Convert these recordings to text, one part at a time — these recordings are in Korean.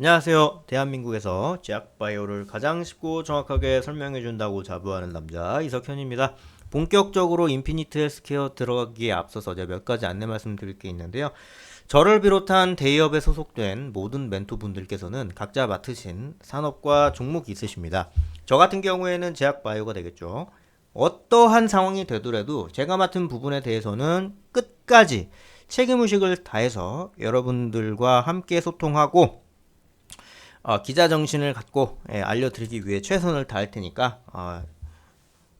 안녕하세요. 대한민국에서 제약 바이오를 가장 쉽고 정확하게 설명해 준다고 자부하는 남자 이석현입니다. 본격적으로 인피니트 헬스케어 들어가기에 앞서서 제가 몇 가지 안내 말씀드릴 게 있는데요. 저를 비롯한 대기업에 소속된 모든 멘토분들께서는 각자 맡으신 산업과 종목이 있으십니다. 저 같은 경우에는 제약 바이오가 되겠죠. 어떠한 상황이 되더라도 제가 맡은 부분에 대해서는 끝까지 책임의식을 다해서 여러분들과 함께 소통하고 어, 기자 정신을 갖고 예, 알려드리기 위해 최선을 다할 테니까 어,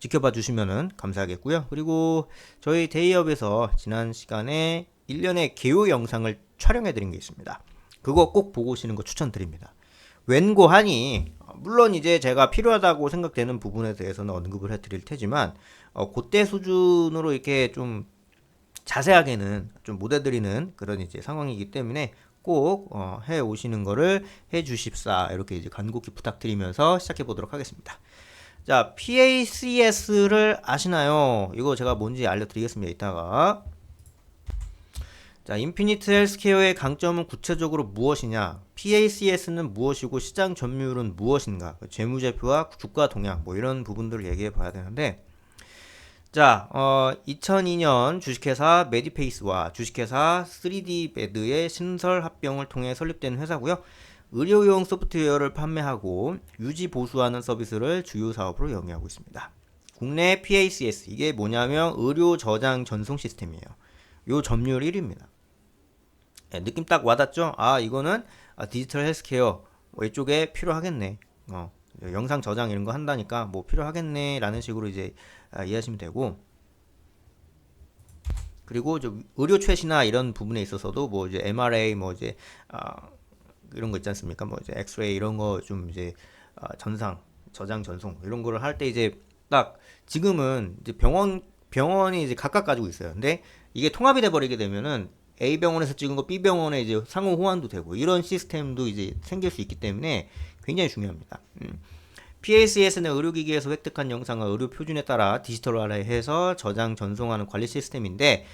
지켜봐 주시면 감사하겠고요. 그리고 저희 대기업에서 지난 시간에 1년의 개요 영상을 촬영해 드린 게 있습니다. 그거 꼭 보고 오시는 거 추천드립니다. 웬고하니 물론 이제 제가 필요하다고 생각되는 부분에 대해서는 언급을 해 드릴 테지만 어, 그때 수준으로 이렇게 좀 자세하게는 좀 못 해드리는 그런 이제 상황이기 때문에 꼭 어, 해 오시는 거를 해 주십사 이렇게 이제 간곡히 부탁드리면서 시작해 보도록 하겠습니다. 자, PACS를 아시나요? 이거 제가 뭔지 알려드리겠습니다. 이따가. 자, 인피니트 헬스케어의 강점은 구체적으로 무엇이냐? PACS는 무엇이고 시장 점유율은 무엇인가? 재무제표와 주가 동향 뭐 이런 부분들을 얘기해 봐야 되는데 자, 어, 2002년 주식회사 메디페이스와 주식회사 3D 베드의 신설 합병을 통해 설립된 회사고요. 의료용 소프트웨어를 판매하고 유지 보수하는 서비스를 주요 사업으로 영위하고 있습니다. 국내 PACS 이게 뭐냐면 의료 저장 전송 시스템이에요. 요 점유율 1위입니다. 네, 느낌 딱 와닿죠? 아 이거는 아, 디지털 헬스케어 뭐 이쪽에 필요하겠네. 어, 영상 저장 이런 거 한다니까 뭐 필요하겠네 라는 식으로 이제 아, 이해하시면 되고 그리고 저 의료 최신화 이런 부분에 있어서도 뭐 이제 MRA 뭐 이제 아, 이런 거 있지 않습니까? 뭐 이제 엑스레이 이런 거 좀 이제 아, 전상 저장 전송 이런 거를 할 때 이제 딱 지금은 이제 병원 병원이 이제 각각 가지고 있어요. 근데 이게 통합이 돼 버리게 되면은 A 병원에서 찍은 거 B 병원에 이제 상호 호환도 되고 이런 시스템도 이제 생길 수 있기 때문에 굉장히 중요합니다. 음. PACS는 의료기기에서 획득한 영상을 의료 표준에 따라 디지털화해서 저장 전송하는 관리 시스템인데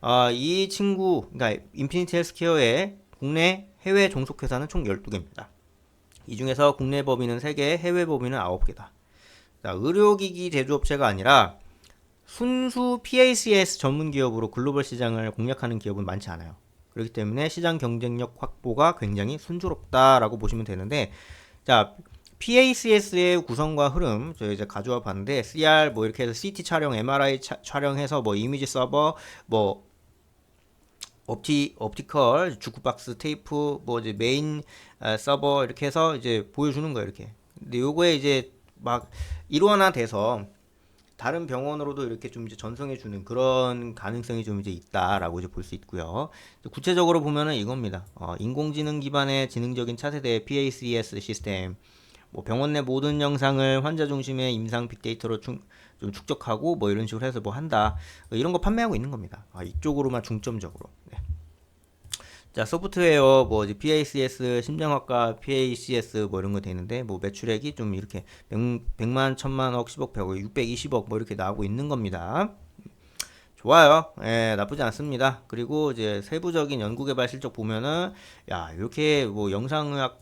어, 이 친구 그러니까 인피니티 헬스케어의 국내 해외 종속 회사는 총 12개입니다. 이 중에서 국내 법인은 3개, 해외 법인은 9개다. 자, 의료기기 제조업체가 아니라 순수 PACS 전문 기업으로 글로벌 시장을 공략하는 기업은 많지 않아요. 그렇기 때문에 시장 경쟁력 확보가 굉장히 순조롭다라고 보시면 되는데 자, PACS의 구성과 흐름 저희 이제 가져와 봤는데 CR 뭐 이렇게 해서 CT 촬영, MRI 차, 촬영해서 뭐 이미지 서버 뭐 옵티 옵티컬 주크박스 테이프 뭐 이제 메인 어, 서버 이렇게 해서 이제 보여주는 거예요 이렇게. 근데 요거에 이제 막 일원화 돼서 다른 병원으로도 이렇게 좀 이제 전송해 주는 그런 가능성이 좀 이제 있다라고 이제 볼 수 있고요. 구체적으로 보면은 이겁니다. 어, 인공지능 기반의 지능적인 차세대 PACS 시스템. 뭐 병원 내 모든 영상을 환자 중심의 임상 빅데이터로 충, 좀 축적하고 뭐 이런 식으로 해서 뭐 한다 이런 거 판매하고 있는 겁니다. 아, 이쪽으로만 중점적으로. 네. 자 소프트웨어 뭐 PACS 심장학과 PACS 뭐 이런 거 되는데 뭐 매출액이 좀 이렇게 100, 만 1000만억, 10억, 100억, 620억 뭐 이렇게 나오고 있는 겁니다. 좋아요. 예, 나쁘지 않습니다. 그리고 이제 세부적인 연구개발 실적 보면은 야 이렇게 뭐 영상의학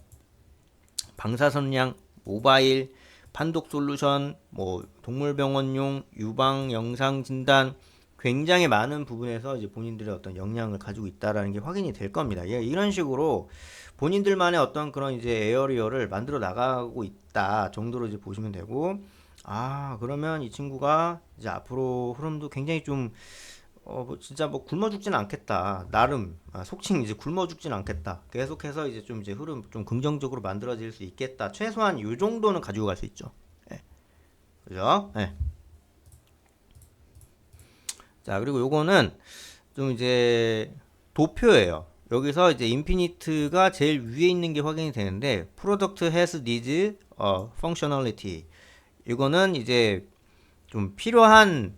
방사선량 모바일, 판독 솔루션, 뭐 동물병원용 유방 영상 진단 굉장히 많은 부분에서 이제 본인들의 어떤 역량을 가지고 있다라는 게 확인이 될 겁니다. 예, 이런 식으로 본인들만의 어떤 그런 이제 에어리어를 만들어 나가고 있다 정도로 이제 보시면 되고 아 그러면 이 친구가 이제 앞으로 흐름도 굉장히 좀 어, 뭐 진짜 뭐 굶어 죽지는 않겠다. 나름 아, 속칭 이제 굶어 죽지는 않겠다. 계속해서 이제 좀 이제 흐름 좀 긍정적으로 만들어질 수 있겠다. 최소한 요 정도는 가지고 갈 수 있죠. 예. 그죠? 예. 자, 그리고 요거는 좀 이제 도표예요. 여기서 이제 인피니트가 제일 위에 있는 게 확인이 되는데 프로덕트 has needs 어, functionality 이거는 이제 좀 필요한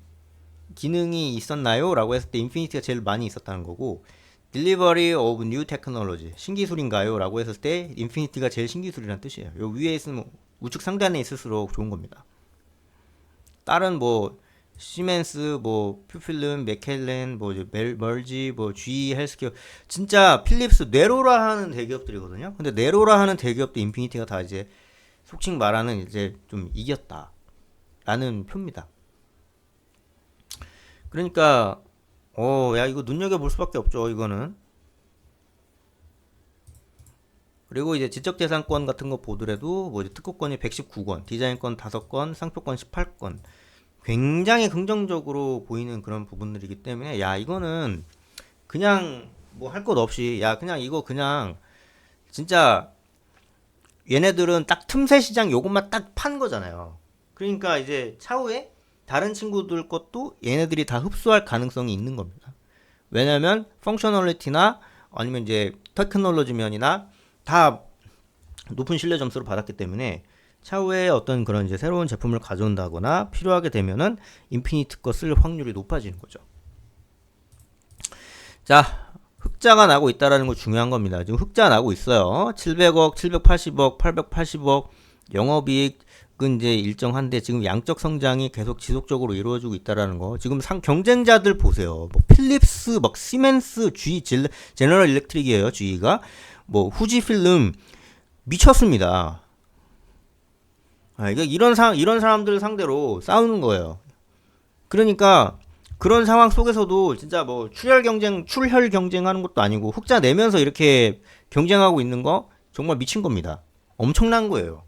기능이 있었나요? 라고 했을 때 인피니티가 제일 많이 있었다는 거고 Delivery of New Technology 신기술인가요? 라고 했을 때 인피니티가 제일 신기술이란 뜻이에요. 요 위에 있으면 우측 상단에 있을수록 좋은 겁니다. 다른 뭐 시멘스, 뭐 퓨필름, 맥켈렌, 뭐 멜, 멀지, 뭐 GE 헬스케어 진짜 필립스 네로라 하는 대기업들이거든요. 근데 네로라 하는 대기업도 인피니티가 다 이제 속칭 말하는 이제 좀 이겼다라는 표입니다. 그러니까 어, 야 이거 눈여겨 볼 수밖에 없죠. 이거는. 그리고 이제 지적재산권 같은 거 보더라도 뭐 특허권이 119건, 디자인권 5건, 상표권 18건. 굉장히 긍정적으로 보이는 그런 부분들이기 때문에 야 이거는 그냥 뭐 할 것 없이 야 그냥 이거 그냥 진짜 얘네들은 딱 틈새 시장 요것만 딱 판 거잖아요. 그러니까 이제 차후에 다른 친구들 것도 얘네들이 다 흡수할 가능성이 있는 겁니다. 왜냐면 펑셔널리티나 아니면 이제 테크놀로지 면이나 다 높은 신뢰 점수를 받았기 때문에 차후에 어떤 그런 이제 새로운 제품을 가져온다거나 필요하게 되면은 인피니트 거 쓸 확률이 높아지는 거죠. 자, 흑자가 나고 있다라는 거 중요한 겁니다. 지금 흑자 나고 있어요. 700억, 780억, 880억 영업이익은 이제 일정한데 지금 양적 성장이 계속 지속적으로 이루어지고 있다라는 거. 지금 상 경쟁자들 보세요. 뭐 필립스, 막 시멘스, G 질- 제너럴 일렉트릭이에요. G가 뭐 후지 필름 미쳤습니다. 아, 이게 이런 사 이런 사람들 상대로 싸우는 거예요. 그러니까 그런 상황 속에서도 진짜 뭐 출혈 경쟁, 출혈 경쟁하는 것도 아니고 흑자 내면서 이렇게 경쟁하고 있는 거 정말 미친 겁니다. 엄청난 거예요.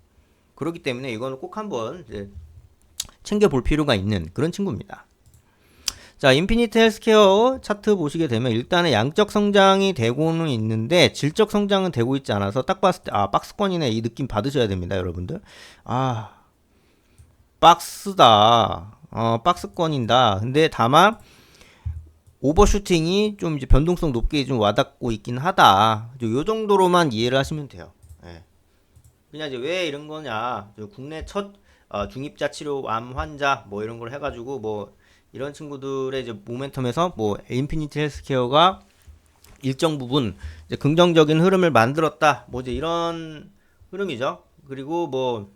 그렇기 때문에 이거는 꼭 한번 챙겨 볼 필요가 있는 그런 친구입니다. 자, 인피니트 헬스케어 차트 보시게 되면 일단은 양적 성장이 되고는 있는데 질적 성장은 되고 있지 않아서 딱 봤을 때 아, 박스권이네 이 느낌 받으셔야 됩니다, 여러분들. 아, 박스다. 어, 박스권인다. 근데 다만 오버슈팅이 좀 이제 변동성 높게 좀 와닿고 있긴 하다. 요 정도로만 이해를 하시면 돼요. 예. 그냥 이제 왜 이런 거냐. 저 국내 첫 어, 중입자 치료 암 환자 뭐 이런 걸 해가지고 뭐 이런 친구들의 이제 모멘텀에서 뭐 인피니티 헬스케어가 일정 부분 이제 긍정적인 흐름을 만들었다. 뭐 이제 이런 흐름이죠. 그리고 뭐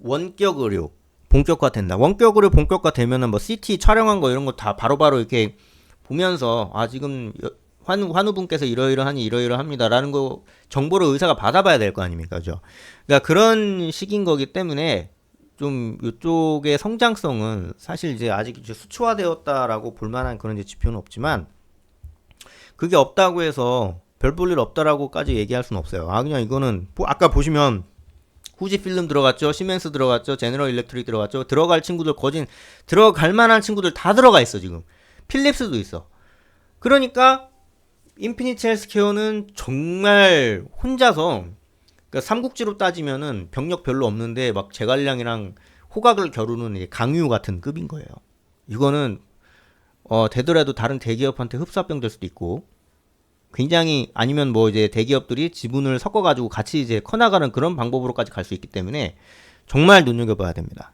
원격 의료 본격화 된다. 원격 의료 본격화 되면은 뭐 CT 촬영한 거 이런 거 다 바로바로 이렇게 보면서 아 지금 여- 환우 환우분께서 이러이러하니 이러이러합니다라는 거 정보를 의사가 받아봐야 될 거 아닙니까, 죠? 그러니까 그런 식인 거기 때문에 좀 이쪽의 성장성은 사실 이제 아직 이제 수치화되었다라고 볼 만한 그런 이제 지표는 없지만 그게 없다고 해서 별 볼 일 없다라고까지 얘기할 수는 없어요. 아 그냥 이거는 뭐 아까 보시면 후지 필름 들어갔죠, 시멘스 들어갔죠, 제너럴 일렉트릭 들어갔죠. 들어갈 친구들 거진 들어갈 만한 친구들 다 들어가 있어 지금. 필립스도 있어. 그러니까 인피니티 헬스케어는 정말 혼자서 그러니까 삼국지로 따지면은 병력 별로 없는데 막 제갈량이랑 호각을 겨루는 강유 같은 급인 거예요. 이거는 어 되더라도 다른 대기업한테 흡사병 될 수도 있고 굉장히 아니면 뭐 이제 대기업들이 지분을 섞어 가지고 같이 이제 커나가는 그런 방법으로까지 갈 수 있기 때문에 정말 눈여겨봐야 됩니다.